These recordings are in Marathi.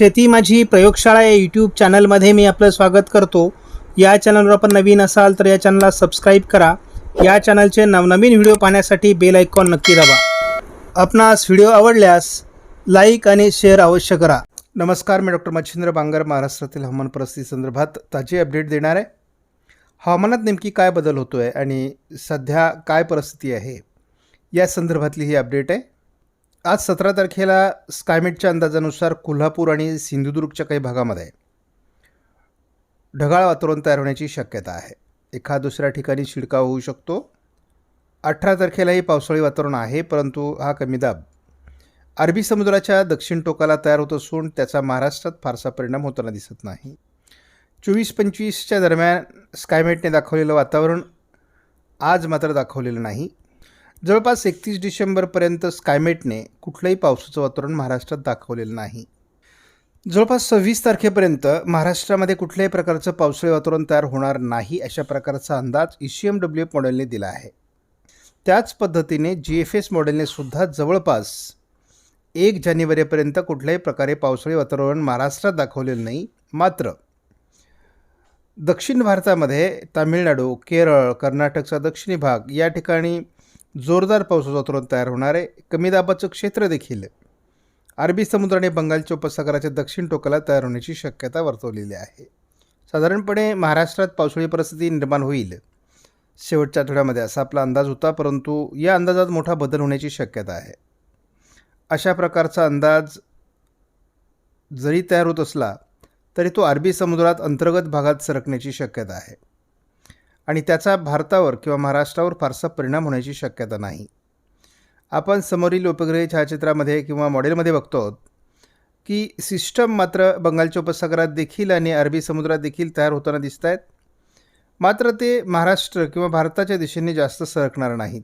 शेती माझी प्रयोगशाळा या यूट्यूब चॅनलमध्ये मी आपलं स्वागत करतो. या चॅनलवर आपण नवीन असाल तर या चॅनलला सबस्क्राईब करा. या चॅनलचे नवनवीन व्हिडिओ पाहण्यासाठी बेल आयकॉन नक्की दाबा. आपणास व्हिडिओ आवडल्यास लाईक आणि शेअर अवश्य करा. नमस्कार मी डॉक्टर मच्छिंद्र बांगर महाराष्ट्रातील हवामान परिस्थिती संदर्भात ताजी अपडेट देणार आहे. हवामानात नेमकी काय बदल होतो आहे आणि सध्या काय परिस्थिती आहे? या संदर्भातली ही अपडेट आहे. आज सतरा तारखेला स्कायमेटच्या अंदाजानुसार कोल्हापूर आणि सिंधुदुर्गच्या काही भागामध्ये ढगाळ वातावरण तयार होण्याची शक्यता आहे. एखाद दुसऱ्या ठिकाणी शिडकाव होऊ शकतो. अठरा तारखेलाही पावसाळी वातावरण आहे परंतु हा कमी दाब अरबी समुद्राच्या दक्षिण टोकाला तयार होत असून त्याचा महाराष्ट्रात फारसा परिणाम होताना दिसत नाही. चोवीस पंचवीसच्या दरम्यान स्कायमेटने दाखवलेलं वातावरण आज मात्र दाखवलेलं नाही. जवळपास एकतीस डिसेंबरपर्यंत स्कायमेटने कुठलंही पावसाचं वातावरण महाराष्ट्रात दाखवलेलं नाही. जवळपास सव्वीस तारखेपर्यंत महाराष्ट्रामध्ये कुठल्याही प्रकारचं पावसाळी वातावरण तयार होणार नाही अशा प्रकारचा अंदाज E C M W F मॉडेलने दिला आहे. त्याच पद्धतीने जी एफ एस मॉडेलने सुद्धा जवळपास एक जानेवारीपर्यंत कुठल्याही प्रकारे पावसाळी वातावरण महाराष्ट्रात दाखवलेलं नाही. मात्र दक्षिण भारतामध्ये तामिळनाडू केरळ कर्नाटकचा दक्षिणी भाग या ठिकाणी जोरदार पावसाचं वातावरण तयार होणार आहे. कमी दाबाचं क्षेत्र देखील. अरबी समुद्र आणि बंगालच्या उपसागराच्या दक्षिण टोकाला तयार होण्याची शक्यता वर्तवलेली आहे. साधारणपणे महाराष्ट्रात पावसाळी परिस्थिती निर्माण होईल. शेवटच्या आठवड्यामध्ये असा आपला अंदाज होता परंतु या अंदाजात मोठा बदल होण्याची शक्यता आहे. अशा प्रकारचा अंदाज जरी तयार होत असला तरी तो अरबी समुद्रात अंतर्गत भागात सरकण्याची शक्यता आहे. आणि त्याचा भारतावर किंवा महाराष्ट्रावर फारसा परिणाम होण्याची शक्यता नाही. आपण समोरील उपग्रह छायाचित्रामध्ये किंवा मॉडेलमध्ये बघतो आहोत की सिस्टम मात्र बंगालच्या उपसागरात देखील आणि अरबी समुद्रात देखील तयार होताना दिसत आहेत मात्र ते महाराष्ट्र किंवा भारताच्या दिशेने जास्त सरकणार नाहीत.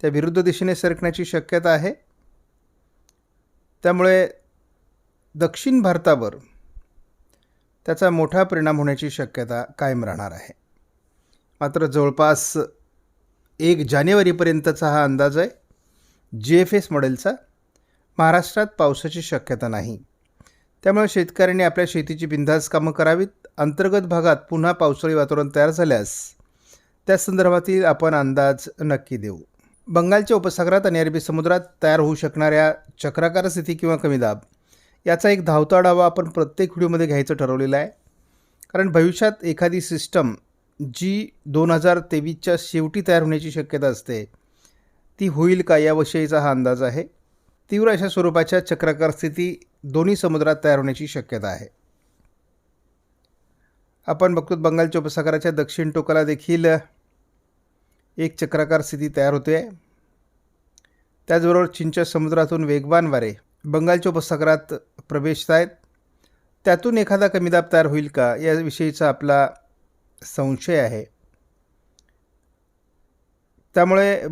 त्या विरुद्ध दिशेने सरकण्याची शक्यता आहे. त्यामुळे दक्षिण भारतावर त्याचा मोठा परिणाम होण्याची शक्यता कायम राहणार आहे. मात्र जवळपास एक जानेवारीपर्यंतचा हा अंदाज आहे. जी एफ एस मॉडेलचा महाराष्ट्रात पावसाची शक्यता नाही. त्यामुळे शेतकऱ्यांनी आपल्या शेतीची बिंदास कामं करावीत. अंतर्गत भागात पुन्हा पावसाळी वातावरण तयार झाल्यास त्या संदर्भातील आपण अंदाज नक्की देऊ. बंगालच्या उपसागरात आणि अरबी समुद्रात तयार होऊ शकणाऱ्या चक्राकार स्थिती किंवा कमी दाब याचा एक धावता डावा आपण प्रत्येक व्हिडिओमध्ये घ्यायचं ठरवलेलं आहे. कारण भविष्यात एखादी सिस्टम जी दोन हजार तेवीसच्या शेवटी तयार होण्याची शक्यता असते ती होईल का याविषयीचा हा अंदाज आहे. तीव्र अशा स्वरूपाच्या चक्राकार स्थिती दोन्ही समुद्रात तयार होण्याची शक्यता आहे. आपण बघतो बंगालच्या उपसागराच्या दक्षिण टोकाला देखील एक चक्राकार स्थिती तयार होते. त्याचबरोबर चीनच्या समुद्रातून वेगवान वारे बंगालच्या उपसागरात प्रवेशत आहेत त्यातून एखादा कमी दाब तयार होईल का याविषयीचा आपला संशय आहे. त्यामुळे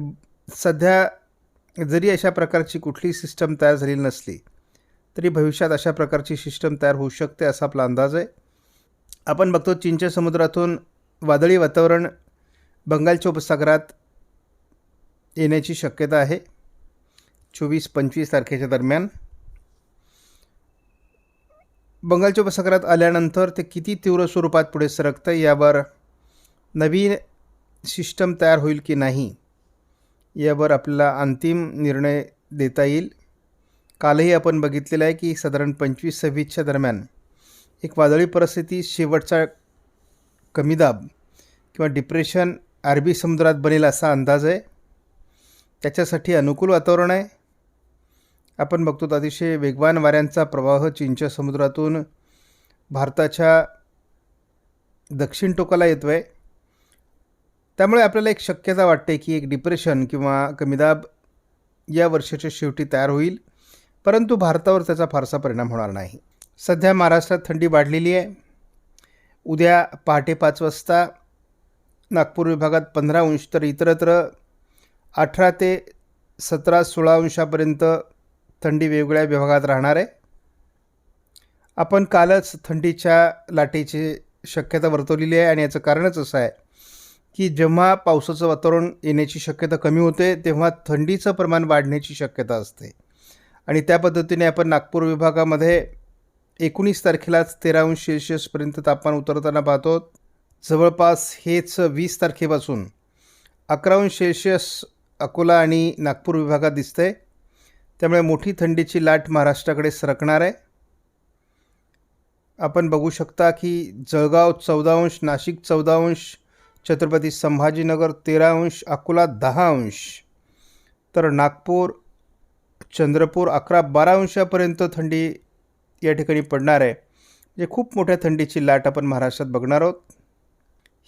सध्या जरी अशा प्रकारची कुठली सिस्टम तयार झालेली नसली तरी भविष्यात अशा प्रकारची सिस्टम तयार होऊ शकते असा आपला अंदाज आहे. आपण बघतो चीनच्या समुद्रातून वादळी वातावरण बंगालच्या उपसागरात येण्याची शक्यता आहे. चोवीस पंचवीस तारखेच्या दरम्यान बंगालच्या उपसागरात आल्यानंतर ते किती तीव्र स्वरूपात पुढे सरकतं यावर नवीन सिस्टम तयार होईल की नाही यावर आपल्याला अंतिम निर्णय देता येईल. कालही आपण बघितलेलं आहे की साधारण पंचवीस सव्वीसच्या दरम्यान एक वादळी परिस्थिती शेवटचा कमी दाब किंवा डिप्रेशन अरबी समुद्रात बनेल असा अंदाज आहे. त्याच्यासाठी अनुकूल वातावरण आहे. आपण बघतो अतिशय वेगवान वाऱ्यांचा प्रवाह चीनच्या समुद्रातून भारताच्या दक्षिण टोकाला येतो आहे त्यामुळे आपल्याला एक शक्यता वाटते की एक डिप्रेशन किंवा कमीदाब या वर्षाच्या शेवटी तयार होईल. परंतु भारतावर त्याचा फारसा परिणाम होणार नाही. सध्या महाराष्ट्रात थंडी वाढलेली आहे. उद्या पहाटे पाच वाजता नागपूर विभागात पंधरा अंश तर इतरत्र अठरा ते सतरा सोळा अंशापर्यंत थंडी वेगवेगळ्या विभागात राहणार आहे. आपण कालच थंडीच्या लाटेची शक्यता वर्तवलेली आहे आणि याचं कारणच असं आहे की जेव्हा पावसाचं वातावरण येण्याची शक्यता कमी होते तेव्हा थंडीचं प्रमाण वाढण्याची शक्यता असते. आणि त्या पद्धतीने आपण नागपूर विभागामध्ये एकोणीस तारखेलाच तेरा अंश सेल्शियसपर्यंत तापमान उतरताना पाहतो. जवळपास हेच वीस तारखेपासून अकरा अंश सेल्शियस अकोला आणि नागपूर विभागात दिसतंय. त्यामुळे मोठी थंडीची लाट महाराष्ट्राकडे सरकणार आहे. आपण बघू शकता की जळगाव चौदा अंश नाशिक चौदा अंश छत्रपती संभाजीनगर तेरा अंश अकोला दहा अंश तर नागपूर चंद्रपूर अकरा बारा अंशापर्यंत थंडी या ठिकाणी पडणार आहे. म्हणजे खूप मोठ्या थंडीची लाट आपण महाराष्ट्रात बघणार आहोत.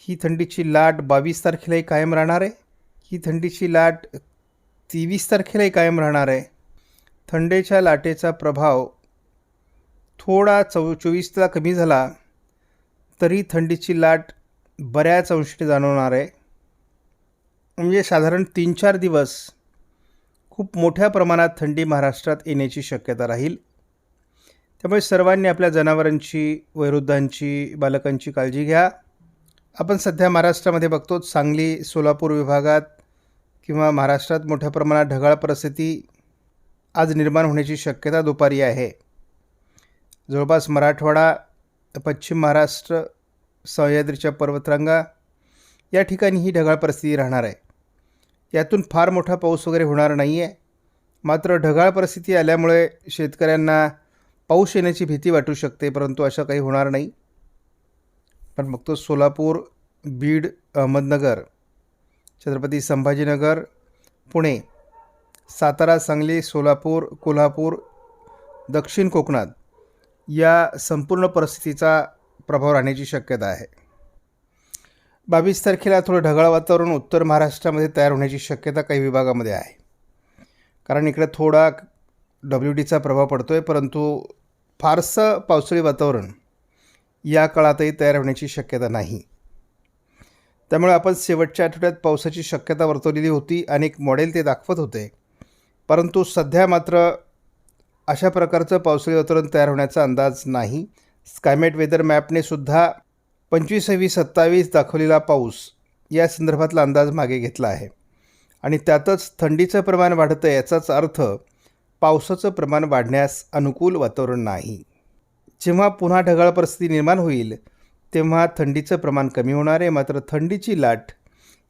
ही थंडीची लाट बावीस तारखेलाही कायम राहणार आहे. ही थंडीची लाट तेवीस तारखेलाही कायम राहणार आहे. थंडीच्या लाटेचा प्रभाव थोडा चौ चोवीसला कमी झाला तरी थंडीची लाट बऱ्याच अंशी जाणवणार आहे. म्हणजे साधारण तीन चार दिवस खूप मोठ्या प्रमाणात थंडी महाराष्ट्रात येण्याची शक्यता राहील. त्यामुळे सर्वांनी आपल्या जनावरांची वयोवृद्धांची बालकांची काळजी घ्या. आपण सध्या महाराष्ट्रामध्ये बघतो सांगली सोलापूर विभागात किंवा महाराष्ट्रात मोठ्या प्रमाणात ढगाळ परिस्थिती आज निर्माण होण्याची शक्यता दुपारी आहे. जवळपास मराठवाडा पश्चिम महाराष्ट्र सह्याद्रीच्या पर्वतरांगा या ठिकाणी ही ढगाळ परिस्थिती राहणार आहे. यातून फार मोठा पाऊस वगैरे होणार नाही आहे मात्र ढगाळ परिस्थिती आल्यामुळे शेतकऱ्यांना पाऊस येण्याची भीती वाटू शकते परंतु अशा काही होणार नाही. पण मग तो सोलापूर बीड अहमदनगर छत्रपती संभाजीनगर पुणे सातारा सांगली सोलापूर कोल्हापूर दक्षिण कोकणात या संपूर्ण परिस्थितीचा प्रभाव राहण्याची शक्यता आहे. बावीस तारखेला थोडं ढगाळ वातावरण उत्तर महाराष्ट्रामध्ये तयार होण्याची शक्यता काही विभागामध्ये आहे. कारण इकडे थोडा डब्ल्यू डीचा प्रभाव पडतो आहे परंतु फारसं पावसाळी वातावरण या काळातही तयार होण्याची शक्यता नाही. त्यामुळे आपण शेवटच्या आठवड्यात पावसाची शक्यता वर्तवलेली होती. अनेक मॉडेल ते दाखवत होते. परंतु सध्या मात्र अशा प्रकारचं पावसाळी वातावरण तयार होण्याचा अंदाज नाही. स्कायमेट वेदर मॅपने सुद्धा सत्तावीस दाखवलेला पाऊस या संदर्भातला अंदाज मागे घेतला आहे. आणि त्यातच थंडीचं प्रमाण वाढतं याचाच अर्थ पावसाचं प्रमाण वाढण्यास अनुकूल वातावरण नाही. जेव्हा पुन्हा ढगाळ परिस्थिती निर्माण होईल तेव्हा थंडीचं प्रमाण कमी होणार आहे. मात्र थंडीची लाट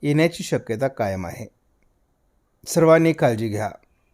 येण्याची शक्यता कायम आहे. सर्वांनी काळजी घ्या.